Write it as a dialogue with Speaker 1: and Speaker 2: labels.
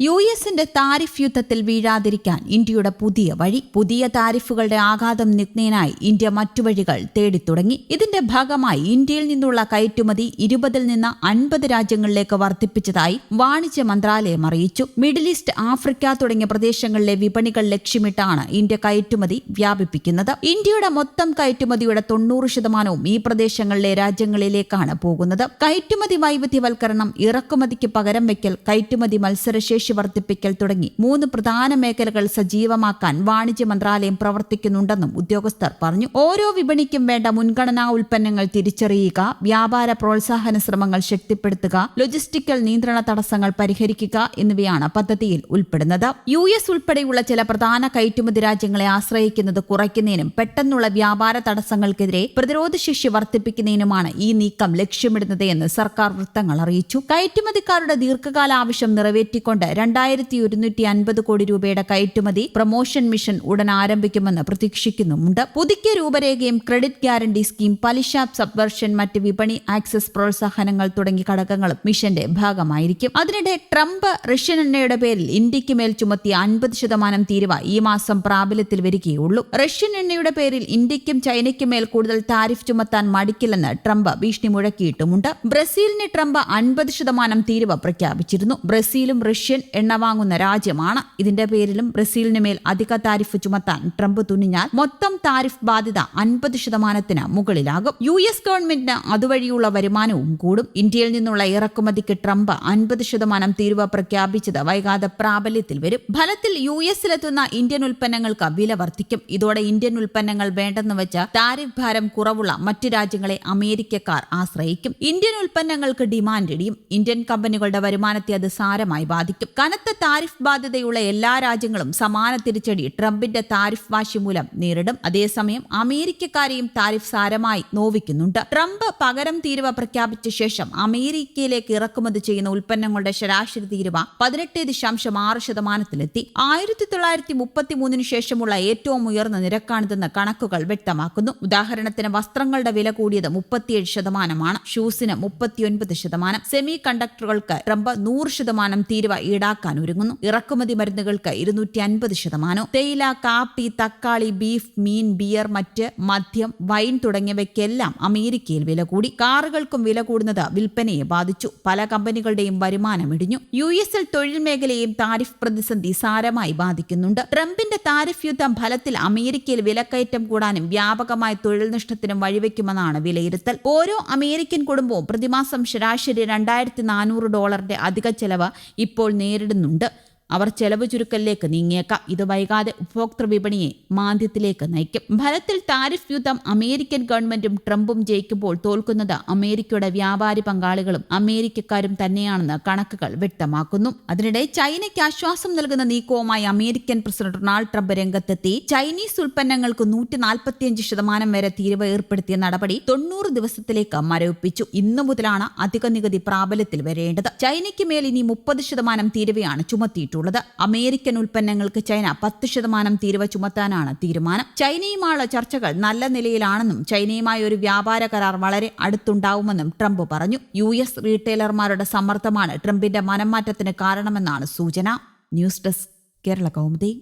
Speaker 1: U എസിന്റെ tariff യുദ്ധത്തിൽ വീഴാതിരിക്കാൻ ഇന്ത്യയുടെ പുതിയ വഴി പുതിയ താരിഫുകളുടെ ആഘാതം നിഗ്നേനായി ഇന്ത്യ മറ്റു വഴികൾ തേടിത്തുടങ്ങി. ഇതിന്റെ ഭാഗമായി ഇന്ത്യയിൽ നിന്നുള്ള കയറ്റുമതി ഇരുപതിൽ നിന്ന് അൻപത് രാജ്യങ്ങളിലേക്ക് വർദ്ധിപ്പിച്ചതായി വാണിജ്യ മന്ത്രാലയം അറിയിച്ചു. മിഡിൽ ഈസ്റ്റ് ആഫ്രിക്ക തുടങ്ങിയ പ്രദേശങ്ങളിലെ വിപണികൾ ലക്ഷ്യമിട്ടാണ് ഇന്ത്യ കയറ്റുമതി വ്യാപിപ്പിക്കുന്നത്. ഇന്ത്യയുടെ മൊത്തം കയറ്റുമതിയുടെ തൊണ്ണൂറ് ശതമാനവും ഈ പ്രദേശങ്ങളിലെ രാജ്യങ്ങളിലേക്കാണ് പോകുന്നത്. കയറ്റുമതി വൈവിധ്യവൽക്കരണം ഇറക്കുമതിക്ക് പകരം വയ്ക്കൽ കയറ്റുമതി മത്സരശേഷി ശേഷി വർദ്ധിപ്പിക്കൽ തുടങ്ങി. മൂന്ന് പ്രധാന മേഖലകൾ സജീവമാക്കാൻ വാണിജ്യ മന്ത്രാലയം പ്രവർത്തിക്കുന്നുണ്ടെന്നും ഉദ്യോഗസ്ഥർ പറഞ്ഞു. ഓരോ വിപണിക്കും വേണ്ട മുൻഗണനാ ഉൽപ്പന്നങ്ങൾ തിരിച്ചറിയുക വ്യാപാര പ്രോത്സാഹന ശ്രമങ്ങൾ ശക്തിപ്പെടുത്തുക ലൊജിസ്റ്റിക്കൽ നിയന്ത്രണ തടസ്സങ്ങൾ പരിഹരിക്കുക എന്നിവയാണ് പദ്ധതിയിൽ ഉൾപ്പെടുന്നത്. യു എസ് ഉൾപ്പെടെയുള്ള ചില പ്രധാന കയറ്റുമതി രാജ്യങ്ങളെ ആശ്രയിക്കുന്നത് കുറയ്ക്കുന്നതിനും പെട്ടെന്നുള്ള വ്യാപാര തടസ്സങ്ങൾക്കെതിരെ പ്രതിരോധ പ്രതിരോധശേഷി വർദ്ധിപ്പിക്കുന്നതിനുമാണ് ഈ നീക്കം ലക്ഷ്യമിടുന്നത് എന്ന് സർക്കാർ വൃത്തങ്ങൾ അറിയിച്ചു. കയറ്റുമതിക്കാരുടെ ദീർഘകാല ആവശ്യം നിറവേറ്റിക്കൊണ്ട് രണ്ടായിരത്തി ഒരുന്നൂറ്റി അൻപത് കോടി രൂപയുടെ കയറ്റുമതി പ്രൊമോഷൻ മിഷൻ ഉടൻ ആരംഭിക്കുമെന്ന് പ്രതീക്ഷിക്കുന്നുമുണ്ട്. പുതുക്കിയ രൂപരേഖയും ക്രെഡിറ്റ് ഗ്യാരണ്ടി സ്കീം പലിശ സബ്വർഷൻ മറ്റ് വിപണി ആക്സസ് പ്രോത്സാഹനങ്ങൾ തുടങ്ങിയ ഘടകങ്ങളും മിഷന്റെ ഭാഗമായിരിക്കും. അതിനിടെ ട്രംപ് റഷ്യൻ എണ്ണയുടെ പേരിൽ ഇന്ത്യയ്ക്ക് മേൽ ചുമത്തിയ അൻപത് ശതമാനം തീരുവ ഈ മാസം പ്രാബല്യത്തിൽ വരികയുള്ളൂ. റഷ്യൻ എണ്ണയുടെ പേരിൽ ഇന്ത്യക്കും ചൈനയ്ക്കും മേൽ കൂടുതൽ താരിഫ് ചുമത്താൻ മടിക്കില്ലെന്ന് ട്രംപ് ഭീഷണി മുഴക്കിയിട്ടുമുണ്ട്. ബ്രസീലിന് ട്രംപ് അൻപത് ശതമാനം തീരുവ പ്രഖ്യാപിച്ചിരുന്നു. ബ്രസീലും റഷ്യൻ എണ്ണ വാങ്ങുന്ന രാജ്യമാണ്. ഇതിന്റെ പേരിലും ബ്രസീലിന് മേൽ അധിക താരിഫ് ചുമത്താൻ ട്രംപ് തുനിഞ്ഞാൽ മൊത്തം താരിഫ് ബാധ്യത അൻപത് ശതമാനത്തിന് മുകളിലാകും. യു എസ് ഗവൺമെന്റിന് അതുവഴിയുള്ള വരുമാനവും കൂടും. ഇന്ത്യയിൽ നിന്നുള്ള ഇറക്കുമതിക്ക് ട്രംപ് അൻപത് ശതമാനം തീരുവ പ്രഖ്യാപിച്ചത് വൈകാതെ പ്രാബല്യത്തിൽ വരും. ഫലത്തിൽ യു എസിലെത്തുന്ന ഇന്ത്യൻ ഉൽപ്പന്നങ്ങൾക്ക് വില വർദ്ധിക്കും. ഇതോടെ ഇന്ത്യൻ ഉൽപ്പന്നങ്ങൾ വേണ്ടെന്ന് വെച്ച താരിഫ് ഭാരം കുറവുള്ള മറ്റു രാജ്യങ്ങളെ അമേരിക്കക്കാർ ആശ്രയിക്കും. ഇന്ത്യൻ ഉൽപ്പന്നങ്ങൾക്ക് ഡിമാൻഡ് ഇടിയും. ഇന്ത്യൻ കമ്പനികളുടെ വരുമാനത്തെ അത് സാരമായി ബാധിക്കും. കനത്ത താരിഫ് ബാധ്യതയുള്ള എല്ലാ രാജ്യങ്ങളും സമാന തിരിച്ചടി ട്രംപിന്റെ താരിഫ് വാശി മൂലം നേരിടും. അതേസമയം അമേരിക്കക്കാരെയും താരിഫ് സാരമായി നോവിക്കുന്നുണ്ട്. ട്രംപ് പകരം തീരുവ പ്രഖ്യാപിച്ച ശേഷം അമേരിക്കയിലേക്ക് ഇറക്കുമതി ചെയ്യുന്ന ഉൽപ്പന്നങ്ങളുടെ ശരാശരി തീരുവ പതിനെട്ട് ദശാംശം ആറ് ശതമാനത്തിലെത്തി. ആയിരത്തി തൊള്ളായിരത്തി മുപ്പത്തി മൂന്നിന് ശേഷമുള്ള ഏറ്റവും ഉയർന്ന നിരക്കാണിതെന്ന് കണക്കുകൾ വ്യക്തമാക്കുന്നു. ഉദാഹരണത്തിന് വസ്ത്രങ്ങളുടെ വില കൂടിയത് മുപ്പത്തിയേഴ് ശതമാനമാണ്. ഷൂസിന് മുപ്പത്തിയൊൻപത് ശതമാനം. സെമി കണ്ടക്ടറുകൾക്ക് ട്രംപ് നൂറ് ശതമാനം തീരുവ ഈടാക്കും ഒഴിവാക്കാൻ ഒരുങ്ങുന്നു. ഇറക്കുമതി മരുന്നുകൾക്ക് ഇരുന്നൂറ്റി അൻപത് ശതമാനം തേയില കാപ്പി തക്കാളി ബീഫ് മീൻ ബിയർ മറ്റ് മദ്യം വൈൻ തുടങ്ങിയവയ്ക്കെല്ലാം അമേരിക്കയിൽ വില കൂടി. കാറുകൾക്കും വില കൂടുന്നത് വിൽപ്പനയെ ബാധിച്ചു. പല കമ്പനികളുടെയും വരുമാനം ഇടിഞ്ഞു. യു എസിൽ തൊഴിൽ മേഖലയെയും താരിഫ് പ്രതിസന്ധി സാരമായി ബാധിക്കുന്നുണ്ട്. ട്രംപിന്റെ താരിഫ് യുദ്ധം ഫലത്തിൽ അമേരിക്കയിൽ വിലക്കയറ്റം കൂടാനും വ്യാപകമായ തൊഴിൽ നഷ്ടത്തിനും വഴിവെക്കുമെന്നാണ് വിലയിരുത്തൽ. ഓരോ അമേരിക്കൻ കുടുംബവും പ്രതിമാസം ശരാശരി രണ്ടായിരത്തി നാനൂറ് ഡോളറിന്റെ അധിക ചെലവ് ഇപ്പോൾ നേരിടും നേരിടുന്നുണ്ട് അവർ ചെലവ് ചുരുക്കലിലേക്ക് നീങ്ങിയേക്കാം. ഇത് വൈകാതെ ഉപഭോക്തൃ വിപണിയെ മാന്ദ്യത്തിലേക്ക് നയിക്കും. ഫലത്തിൽ താരിഫ് യുദ്ധം അമേരിക്കൻ ഗവൺമെന്റും ട്രംപും ജയിക്കുമ്പോൾ തോൽക്കുന്നത് അമേരിക്കയുടെ വ്യാപാരി പങ്കാളികളും അമേരിക്കക്കാരും തന്നെയാണെന്ന് കണക്കുകൾ വ്യക്തമാക്കുന്നു. അതിനിടെ ചൈനയ്ക്ക് ആശ്വാസം നൽകുന്ന നീക്കവുമായി അമേരിക്കൻ പ്രസിഡന്റ് ഡൊണാൾഡ് ട്രംപ് രംഗത്തെത്തി. ചൈനീസ് ഉൽപ്പന്നങ്ങൾക്ക് നൂറ്റി നാൽപ്പത്തിയഞ്ച് ശതമാനം വരെ തീരുവ ഏർപ്പെടുത്തിയ നടപടി തൊണ്ണൂറ് ദിവസത്തിലേക്ക് മരവിപ്പിച്ചു. ഇന്നു മുതലാണ് അധിക നികുതി പ്രാബല്യത്തിൽ വരേണ്ടത്. ചൈനയ്ക്ക് മേൽ ഇനി മുപ്പത് ശതമാനം തീരുവയാണ് ചുമത്തിയിട്ടുള്ളത്. അറിയിച്ചിട്ടുള്ളത് അമേരിക്കൻ ഉൽപ്പന്നങ്ങൾക്ക് ചൈന പത്ത് ശതമാനം തീരുവ ചുമത്താനാണ് തീരുമാനം. ചൈനയുമായുള്ള ചർച്ചകൾ നല്ല നിലയിലാണെന്നും ചൈനയുമായി ഒരു വ്യാപാര കരാർ വളരെ അടുത്തുണ്ടാവുമെന്നും ട്രംപ് പറഞ്ഞു. യു എസ് റീറ്റെയിലർമാരുടെ സമ്മർദ്ദമാണ് ട്രംപിന്റെ മനംമാറ്റത്തിന് കാരണമെന്നാണ് സൂചന. News desk Kerala Kaumudi.